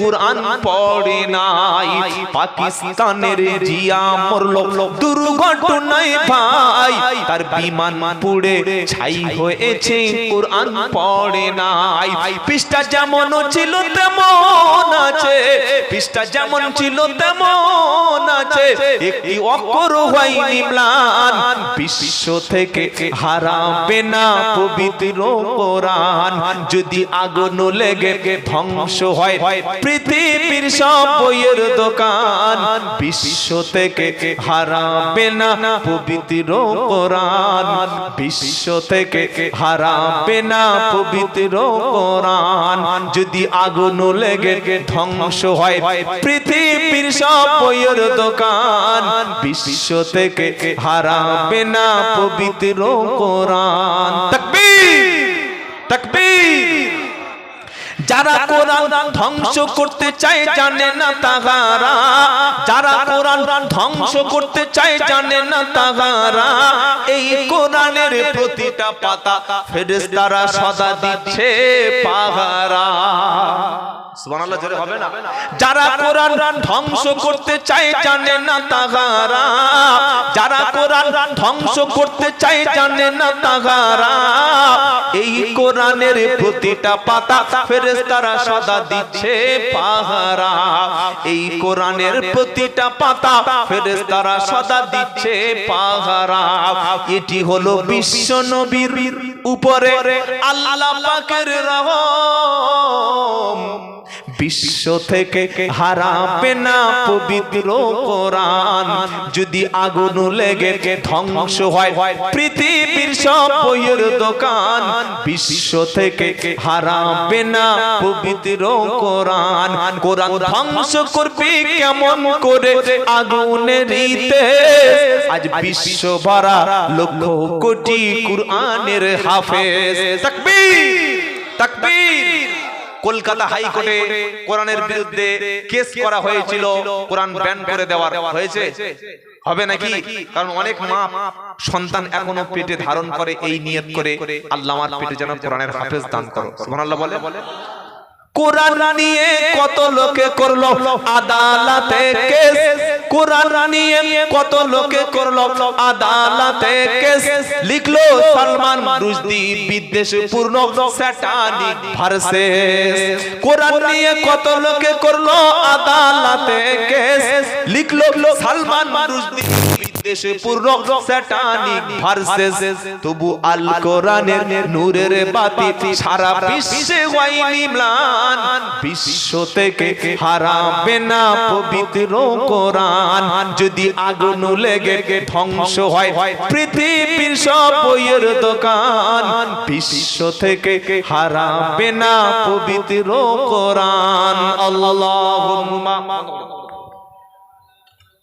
কোরআন পড়ে নাই, পাকিস্তানের জিয়া মরল, দুর্ঘটনায় ভাই, তার বিমান পুড়ে ছাই হয়েছে। কোরআন পড়ে নাই, পৃষ্ঠা যেমন ছিল তেমন আছে, পৃষ্ঠা যেমন ছিল তেমন একটি অক্ষর হয়নি ম্লান বিশ্ব থেকে হারাবে না পবিত্র কোরআন। যদি আগুন লেগে ধ্বংস হয় পৃথিবীর সব বইয়ের দোকান বিশ্ব থেকে হারাবে না পবিত্র কোরআন। বিশ্ব থেকে হারাবে না পবিত্র কোরআন। যদি আগুন লেগে ধ্বংস হয় পৃথিবীর সব বইয়ের দোকান। বিশ্ব থেকে হারাবে না পবিত্র কোরআন। তাকবীর! তাকবীর! যারা কোরআন ধ্বংস করতে চায় জানে না তাহারা। যারা কোরআন ধ্বংস করতে চায় জানে না তাহারা। এই কোরআনের প্রতিটা পাতা ফেরেশতারা সদা দিচ্ছে পাহারা। সুবহানাল্লাহ জোরে হবে না? যারা কোরআন ধ্বংস করতে চায় জানে না তাহারা। যারা কোরআন ধ্বংস করতে চায় জানে না তাহারা। এই কোরআনের প্রতিটা পাতা ফেরেশতারা সদা দিচ্ছে পাহারা। এই কোরআনের প্রতিটা পাতা ফেরেশতারা সদা দিচ্ছে পাহারা। এটি হলো বিশ্ব নবীর উপরে আল্লাহ পাকের রহম। বিশ্ব থেকে হারাবে না পবিত্র কোরআন। যদি আগুন লেগে ধ্বংস হয় পৃথিবীর সব বইয়ের দোকান বিশ্ব থেকে হারাবে না পবিত্র কোরআন। কোরআন। ধ্বংস করবে কেমন করে আগুনের রীতে। আজ বিশ্ব ভরা লক্ষ কোটি কোরআনের হাফেজ। তাকবীর! তাকবীর! কলকাতা হাইকোর্টে কোরআনের বিরুদ্ধে কেস করা হয়েছিল কোরআন ব্যান করে দেওয়ার হয়েছে। হবে নাকি? কারণ অনেক মা সন্তান এখনও পেটে ধারণ করে এই নিয়ত করে আল্লাহ আমার পেটে যেন কোরআনের হাফেজ দান করো। সুবহানাল্লাহ বলে কোরআন নিয়ে কত লোকে করল? আদালতে কেস। কোরআন নিয়ে কত লোকে করল? আদালতে কেস। লিখলো সালমান রুশদি বিদ্বেষ পূর্ণ স্যাটানিক ভার্সেস কোরআন নিয়ে কত লোকে করল? আদালতে কেস। লিখলো সালমান রুশদি বিদ্বেষ পূর্ণ স্যাটানিক ভার্সেস তবু আল কোরআনের নূরের বাতি সারা বিশ্বে হয়নি ম্লান বিশ্ব থেকে হারাবে না পবিত্র কোরআন। যদি আগুন লেগে ধ্বংস হয় পৃথিবীর সব বইয়ের দোকান। বিশ্ব থেকে হারাবে না পবিত্র কোরআন। আল্লাহুম্মা